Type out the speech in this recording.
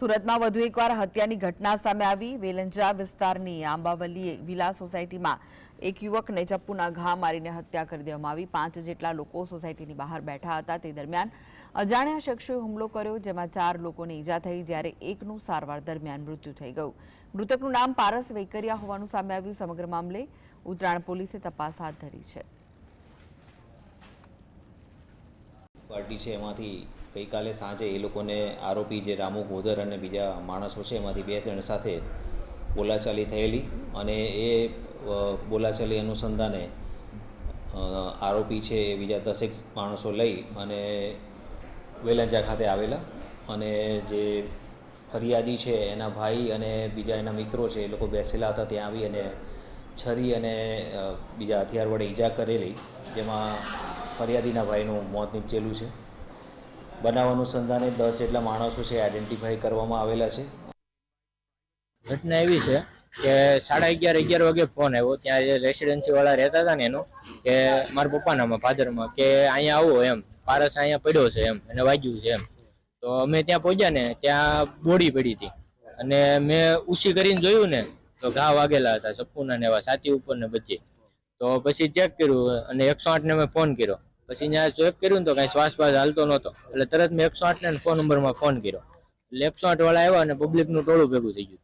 સુરતમાં વધુ એકવાર હત્યાની ઘટના સામે આવી. વેલંજા વિસ્તારની આંબાવલી વિલા સોસાયટીમાં એક યુવકને ચપ્પુના ઘા મારીને હત્યા કરી દેવામાં આવી. પાંચ જેટલા લોકો સોસાયટીની બહાર બેઠા હતા તે દરમિયાન અજાણ્યા શખ્સોએ હુમલો કર્યો, જેમાં ચાર લોકોને ઈજા થઈ જ્યારે એકનું સારવાર દરમિયાન મૃત્યુ થઈ ગયું. મૃતકનું નામ પારસ વૈકરિયા હોવાનું સામે આવ્યું. સમગ્ર મામલે ઉત્તરાયણ પોલીસે તપાસ હાથ ધરી છે. પાર્ટી છે એમાંથી ગઈકાલે સાંજે એ લોકોને આરોપી જે રામુ ગોદર અને બીજા માણસો છે, એમાંથી બે જણ સાથે બોલાચાલી થયેલી અને એ બોલાચાલી અનુસંધાને આરોપી છે એ બીજા દસેક માણસો લઈ અને વેલંજા ખાતે આવેલા અને જે ફરિયાદી છે એના ભાઈ અને બીજા એના મિત્રો છે એ લોકો બેસેલા હતા ત્યાં આવી અને છરી અને બીજા હથિયાર વડે ઈજા કરેલી, જેમાં ફરિયાદીના ભાઈનું મોત નીપજેલું છે. બનાવ અનુસંધાને દસ જેટલા માણસો છે આઈડેન્ટિફાઈ કરવામાં આવેલા છે. ઘટના એવી છે કે સાડા અગિયાર અગિયાર વાગે ફોન આવ્યો. ત્યાં જે રેસિડેન્સી વાળા રહેતા હતા ને એનો, કે મારા પપ્પાનામાં ફાધરમાં કે અહીંયા આવો એમ. પારસ અહીંયા પડ્યો છે એમ અને વાગ્યું છે એમ. તો અમે ત્યાં પહોંચ્યા ને, ત્યાં બોડી પડી હતી. અને મેં ઉછી કરીને જોયું ને, તો ઘા વાગેલા હતા ચપ્પુના ને એવા, છાતી ઉપર ને બચી તો પછી ચેક કર્યું અને એકસો આઠને મેં ફોન કર્યો. પછી ત્યાં સ્વેપ કર્યું ને તો કાંઈ શ્વાસ પાસ હાલતો નહોતો. એટલે તરત મેં એકસો આઠને ફોન નંબરમાં ફોન કર્યો. એટલે એકસો આઠ વાળા આવ્યા અને પબ્લિકનું ટોળું ભેગું થઈ ગયું.